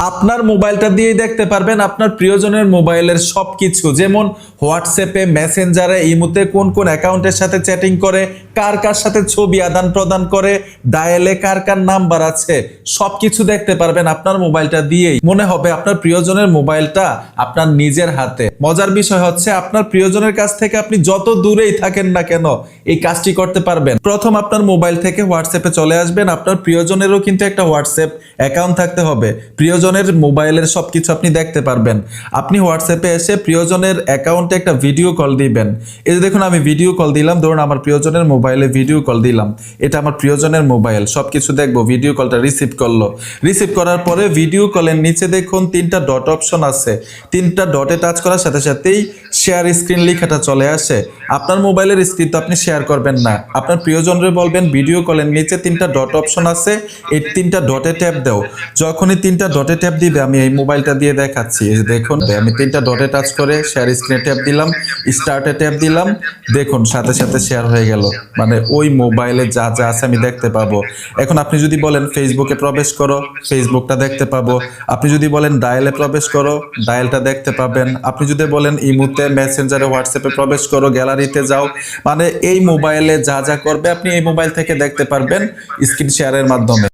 আপনার মোবাইলটা দিয়েই দেখতে পারবেন আপনার প্রিয়জনের মোবাইলের সবকিছু। যেমন হোয়াটসঅ্যাপে মেসেঞ্জারে ইমুতে কোন কোন অ্যাকাউন্টের সাথে চ্যাটিং করে, কার কার সাথে ছবি আদান প্রদান করে ডায়ালে কার কার নাম্বার আছে, সবকিছু দেখতে পারবেন আপনার মোবাইলটা দিয়েই। মনে হবে আপনার প্রিয়জনের মোবাইলটা আপনার নিজের হাতে। মজার বিষয় হচ্ছে আপনার প্রিয়জনের কাছ থেকে আপনি যত দূরেই থাকেন না কেন এই কাজটি করতে পারবেন। প্রথম আপনার মোবাইল থেকে হোয়াটসঅ্যাপে চলে আসবেন। আপনার প্রিয়জনেরও কিন্তু একটা হোয়াটসঅ্যাপ অ্যাকাউন্ট থাকতে হবে। প্রিয়জনের মোবাইলের সবকিছু আপনি দেখতে পারবেন। আপনি হোয়াটসঅ্যাপে এসে প্রিয়জনের অ্যাকাউন্টে একটা ভিডিও কল দিবেন। এই যে দেখুন, আমি ভিডিও কল দিলাম, ধরুন আমার প্রিয়জনের মোবাইলে ভিডিও কল দিলাম। এটা আমার প্রিয়জনের মোবাইল, সবকিছু দেখব, ভিডিও কলটা রিসিভ করল। রিসিভ করার পরে ভিডিও কলের নিচে দেখুন তিনটা ডট অপশন আছে। তিনটা ডটে টাচ করার সাথে সাথেই শেয়ার স্ক্রিন লেখাটা চলে আসে। আপনার মোবাইলের স্ক্রিন তো আপনি শেয়ার করবেন না। আপনার প্রিয়জনরে বলবেন, ভিডিও কলের নিচে তিনটা ডট অপশন আছে, এই তিনটা ডটে ট্যাপ দাও। যখনই তিনটা ডটে ট্যাপ দিবে, আমি এই মোবাইলটা দিয়ে দেখাচ্ছি। দেখুন আমি তিনটা ডটে টাচ করে শেয়ার স্ক্রিনে ট্যাপ দিলাম স্টার্টে ট্যাপ দিলাম, দেখুন, সাথে সাথে শেয়ার হয়ে গেল। মানে ওই মোবাইলে যা যা আছে আমি দেখতে পাবো। এখন আপনি যদি বলেন ফেসবুকে প্রবেশ করো ফেসবুকটা দেখতে পাবো। আপনি যদি বলেন ডায়ালে প্রবেশ করো ডায়ালটা দেখতে পাবেন। আপনি যদি বলেন ইমুতে মেসেঞ্জারে হোয়াটসঅ্যাপে প্রবেশ করো গ্যালারিতে যাও মানে এই মোবাইলে যা যা করবে, আপনি এই মোবাইল থেকে দেখতে পারবেন স্ক্রিন শেয়ারের মাধ্যমে।